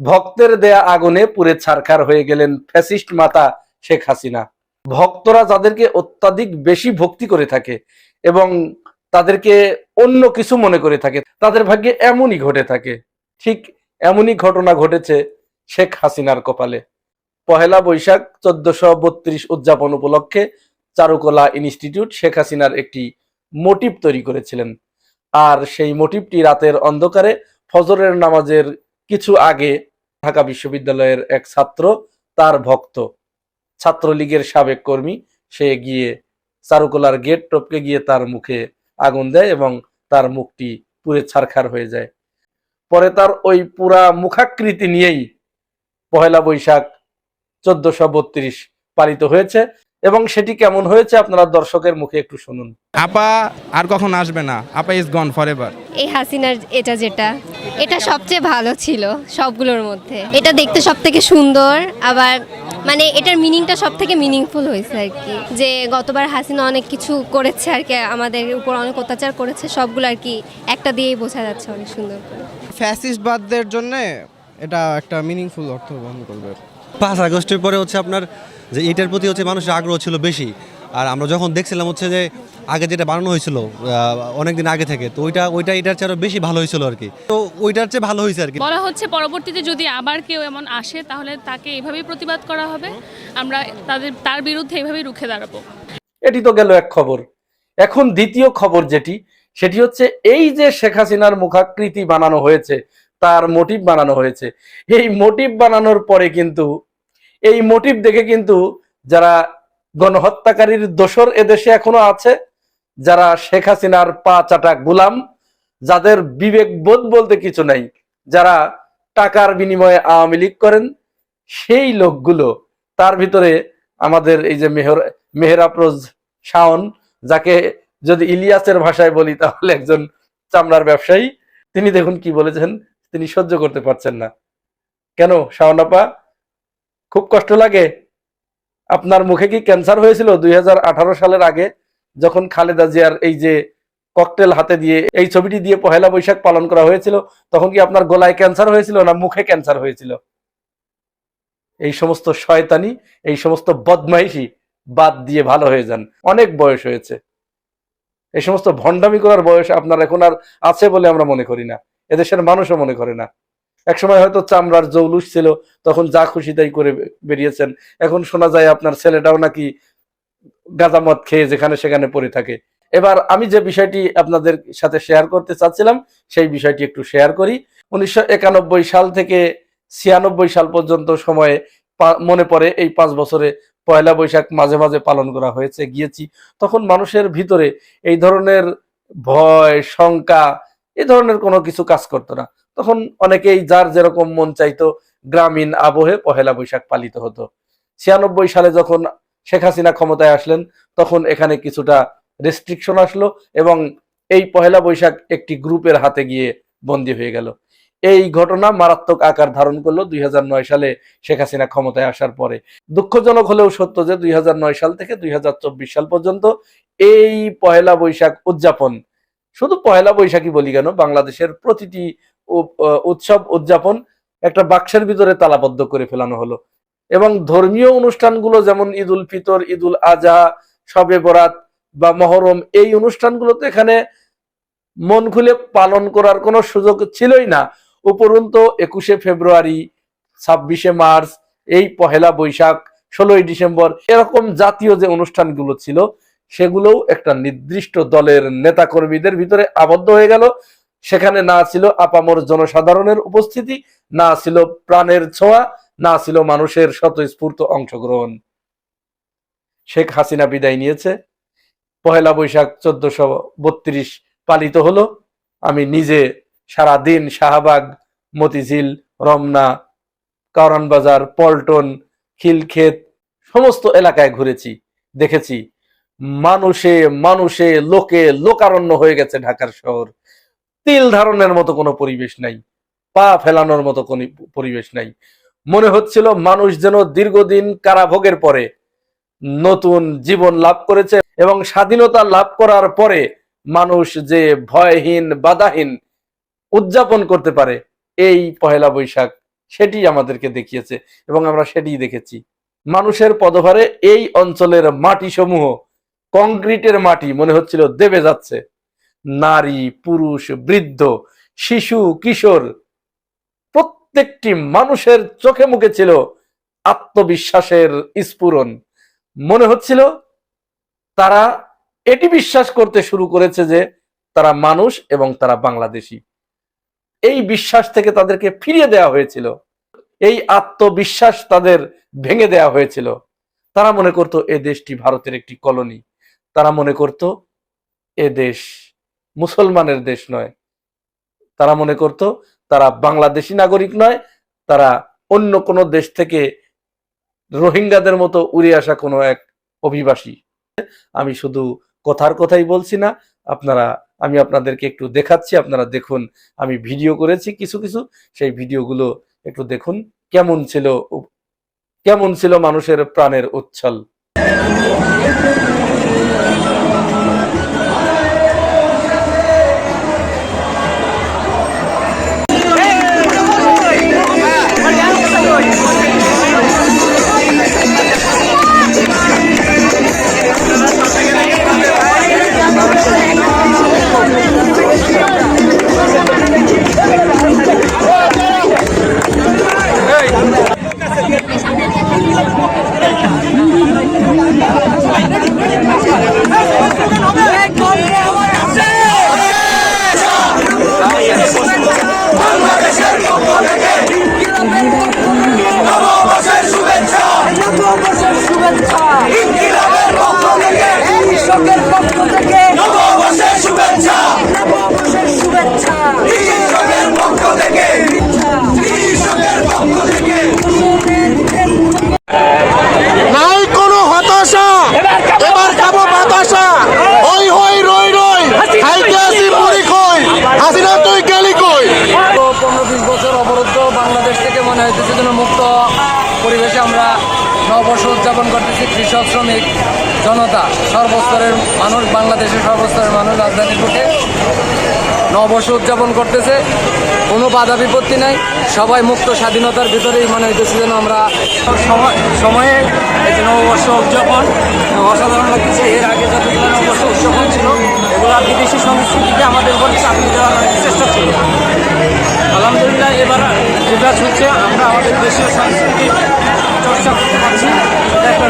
ভক্তের দেয়া আগুনে পুরে ছারখার হয়ে গেলেন ফ্যাসিস্ট মাতা শেখ হাসিনা। ভক্তরা যাদেরকে অত্যাধিক বেশি ভক্তি করে থাকে এবং তাদেরকে অন্য কিছু মনে করে থাকে, তাদের ভাগ্যে এমনই ঘটে থাকে। ঠিক এমনই ঘটনা ঘটেছে শেখ হাসিনার কপালে। পহেলা বৈশাখ চোদ্দশো বত্রিশ উদযাপন উপলক্ষে চারুকলা ইনস্টিটিউট শেখ হাসিনার একটি মোটিভ তৈরি করেছিলেন। আর সেই মোটিভটি রাতের অন্ধকারে ফজরের নামাজের কিছু আগে ঢাকা বিশ্ববিদ্যালয়ের এক ছাত্র, তার ভক্ত, ছাত্রলীগের সাবেক কর্মী, সে গিয়ে চারুকলার গেট টপকে গিয়ে তার মুখে আগুন দেয় এবং তার মুখটি পুড়ে ছারখার হয়ে যায়। পরে তার ওই পুরা মুখাকৃতি নিয়েই পহেলা বৈশাখ চোদ্দশো বত্রিশ পালিত হয়েছে। এবং সেটি কেমন হয়েছে আপনারা দর্শকের মুখে একটু শুনুন। আপা আর কখন আসবে না? আপা ইজ গন ফর এভার এই হাসিনার এটা যেটা এটা সবচেয়ে ভালো ছিল সবগুলোর মধ্যে। এটা দেখতে সব থেকে সুন্দর আবার মানে এটার মিনিংটা সব থেকে মিনিংফুল হয়েছে আর কি। যে গতবার হাসিনা অনেক কিছু করেছে আর কি আমাদের উপর অনেক অত্যাচার করেছে সবগুলো আর কি একটা দিয়েই বোঝা যাচ্ছে অনেক সুন্দর করে। ফ্যাসিস্টবাদদের জন্য এটা একটা মিনিংফুল অর্থ বহন করবে। পাঁচ আগস্টের পরে হচ্ছে আপনার যে এটার প্রতি হচ্ছে মানুষের আগ্রহ ছিল বেশি। আর আমরা যখন দেখছিলাম হচ্ছে যে আগে যেটা বানানো হয়েছিল অনেক দিন আগে থেকে তো ওইটা ওইটা এটার চেয়ে আরও বেশি ভালো হয়েছিল আর কি তো ওইটার চেয়ে ভালো হয়েছে আর কি বলা হচ্ছে পরবর্তীতে যদি আবার কেউ এমন আসে তাহলে তাকে এভাবেই প্রতিবাদ করা হবে। আমরা তাদের তার বিরুদ্ধে এভাবেই রুখে দাঁড়াবো। এটি তো গেল এক খবর। এখন দ্বিতীয় খবর যেটি সেটি হচ্ছে এই যে শেখ হাসিনার মুখাকৃতি বানানো হয়েছে তার মোটিভ বানানো হয়েছে। এই মোটিভ বানানোর পরে কিন্তু এই মোটিভ দেখে কিন্তু যারা গণহত্যাকারীর দোসর এদেশে এখনও আছে, যারা শেখ হাসিনার পা চাটা গুলাম, যাদের বিবেক বোধ বলতে কিছু নাই, যারা টাকার বিনিময়ে আওয়ামী লীগ করেন, সেই লোকগুলো, তার ভিতরে আমাদের এই যে মেহর, মেহরাপ্রোজ শাওন, যাকে যদি ইলিয়াসের ভাষায় বলি তাহলে একজন চামড়ার ব্যবসায়ী, তিনি দেখুন কি বলেছেন, তিনি সহ্য করতে পারছেন না। কেন শাওনাপা খুব কষ্ট লাগে। আপনার মুখে কি ক্যান্সার হয়েছিল? দুই সালের আগে যখন খালেদা জিয়ার এই যে ককটেল হাতে দিয়ে এই ছবিটি দিয়ে পহেলা বৈশাখ পালন করা হয়েছিল, তখন কি আপনার গলায় ক্যান্সার হয়েছিল না মুখে ক্যান্সার হয়েছিল? এই সমস্ত শয়তানি, এই সমস্ত বদমাইশি বাদ দিয়ে ভালো হয়ে যান। অনেক বয়স হয়েছে। এই সমস্ত ভণ্ডামি করার বয়স আপনার এখন আর আছে বলে আমরা মনে করি না। এদেশের মানুষও মনে করে না। একসময় হয়তো চামড়ার জৌলুস ছিল, তখন যা খুশি তাই করে বেরিয়েছেন। এখন শোনা যায় আপনার ছেলেটাও নাকি গাঁজামদ খেয়ে যেখানে সেখানে পড়ে থাকে। এবার আমি যে বিষয়টি আপনাদের সাথে শেয়ার করতে চাচ্ছিলাম, সেই বিষয়টি একটু শেয়ার করি। উনিশশো একানব্বই সাল থেকে ছিয়ানব্বই সাল পর্যন্ত সময়ে মনে পড়ে এই পাঁচ বছরে পয়লা বৈশাখ মাঝে মাঝে পালন করা হয়েছে, গিয়েছি। তখন মানুষের ভিতরে এই ধরনের ভয়, শঙ্কা এই ধরনের কোনো কিছু কাজ করতো না। তখন অনেকেই যার যেরকম মন চাইতো গ্রামীণ আবহে পহেলা বৈশাখ পালিত হতো। ছিয়ানব্বই সালে যখন শেখ হাসিনা ক্ষমতায় আসলেন, তখন এখানে কিছুটা রেস্ট্রিকশন আসলো এবং এই পহেলা বৈশাখ একটি গ্রুপের হাতে গিয়ে বন্দী হয়ে গেল। এই ঘটনা মারাত্মক আকার ধারণ করল দুই হাজার নয় সালে শেখ হাসিনা ক্ষমতায় আসার পরে। দুঃখজনক হলেও সত্য যে দুই হাজার নয় সাল থেকে দুই হাজার চব্বিশ সাল পর্যন্ত এই পহেলা বৈশাখ উদযাপন, শুধু পহেলা বৈশাখী বলি কেন, বাংলাদেশের প্রতিটি উৎসব উদযাপন একটা বাক্সের ভিতরে তালাবদ্ধ করে ফেলানো হলো। এবং ধর্মীয় অনুষ্ঠানগুলো যেমন ঈদ উল ফিতর ঈদ উল আজহা, শবে বরাত বা মহরম, এই অনুষ্ঠানগুলো তো এখানে মন খুলে পালন করার কোনো সুযোগ ছিলই না। উপরন্ত একুশে ফেব্রুয়ারি, ছাব্বিশে মার্চ, এই পহেলা বৈশাখ, ষোলোই ডিসেম্বর এরকম জাতীয় যে অনুষ্ঠানগুলো ছিল, সেগুলোও একটা নির্দিষ্ট দলের নেতাকর্মীদের ভিতরে আবদ্ধ হয়ে গেল। সেখানে না ছিল আপামর জনসাধারণের উপস্থিতি, না ছিল প্রাণের ছোঁয়া, না ছিল মানুষের স্বতঃস্ফূর্ত অংশগ্রহণ। শেখ হাসিনা বিদায় নিয়েছে। পহেলা বৈশাখ চোদ্দশো বত্রিশ পালিত হলো। আমি নিজে সারা দিন শাহবাগ, মতিঝিল, রমনা কারণ বাজার পল্টন, খিলক্ষেত সমস্ত এলাকায় ঘুরেছি, দেখেছি। মানুষে মানুষে, লোকে লোকারণ্য হয়ে গেছে ঢাকার শহর। তিল ধারণের মতো কোনো পরিবেশ নাই, পা ফেলানোর মতো কোনো পরিবেশ নাই। মনে হচ্ছিল মানুষ যেন দীর্ঘদিন কারাভোগের পরে নতুন জীবন লাভ করেছে এবং স্বাধীনতা লাভ করার পরে মানুষ যে ভয়হীন, বাধাহীন উদযাপন করতে পারে, এই পহেলা বৈশাখ সেটি আমাদেরকে দেখিয়েছে এবং আমরা সেটিই দেখেছি। মানুষের পদভারে এই অঞ্চলের মাটি সমূহ কংক্রিটের মাটি, মনে হচ্ছিল দেবে যাচ্ছে। নারী, পুরুষ, বৃদ্ধ, শিশু, কিশোর, প্রত্যেকটি মানুষের চোখে মুখে ছিল আত্মবিশ্বাসের স্ফুরণ। মনে হচ্ছিল তারা এটি বিশ্বাস করতে শুরু করেছে যে তারা মানুষ এবং তারা বাংলাদেশি। এই বিশ্বাস থেকে তাদেরকে ফিরিয়ে দেওয়া হয়েছিল। এই আত্মবিশ্বাস তাদের ভেঙে দেওয়া হয়েছিল। তারা মনে করত, এ দেশটি ভারতের একটি কলোনি। তারা মনে করত, এ দেশ মুসলমানের দেশ নয়। তারা মনে করত তারা বাংলাদেশি নাগরিক নয়, তারা অন্য কোনো দেশ থেকে রোহিঙ্গাদের মতো উড়ে আসা কোনো এক অভিবাসী। আমি শুধু কথার কথাই বলছি না, আপনারা, আমি আপনাদেরকে একটু দেখাচ্ছি, আপনারা দেখুন, আমি ভিডিও করেছি কিছু কিছু, সেই ভিডিওগুলো একটু দেখুন, কেমন ছিল কেমন ছিল মানুষের প্রাণের উচ্ছল। কৃষকের পক্ষ থেকে নববর্ষের শুভেচ্ছা। নববর্ষের শুভেচ্ছা। কৃষকের পক্ষ থেকে। কৃষকের পক্ষ থেকে। নাই কোনো হতাশা। এবার খাব বাতাসা। হই হই রই রই। খাইতে আসি মুড়ি কই হাসিনা তুই গেলি কই? পনেরো বিশ বছর অবরুদ্ধ বাংলাদেশ থেকে মনে হইতেছে যেন মুক্ত পরিবেশে আমরা নববর্ষ উদযাপন করতেছি কৃষক শ্রমিক। জনতা সর্বস্তরের মানুষ, বাংলাদেশের সর্বস্তরের মানুষ রাজধানীর বুকে নববর্ষ উদযাপন করতেছে। কোনো বাধা বিপত্তি নাই। সবাই মুক্ত স্বাধীনতার ভিতরেই মনে হইতেছে যেন আমরা সময় এই যে নববর্ষ উদযাপন, অসাধারণ লাগতেছে। এর আগে যতগুলো নববর্ষ উদযাপন ছিল, এগুলো বিদেশি সংস্কৃতিকে আমাদের উপর চাপিয়ে দেওয়ার চেষ্টা ছিল। আলহামদুলিল্লাহ, এবার যেটা হচ্ছে আমরা আমাদের দেশের সংস্কৃতি চর্চা করতে পারছি। একটা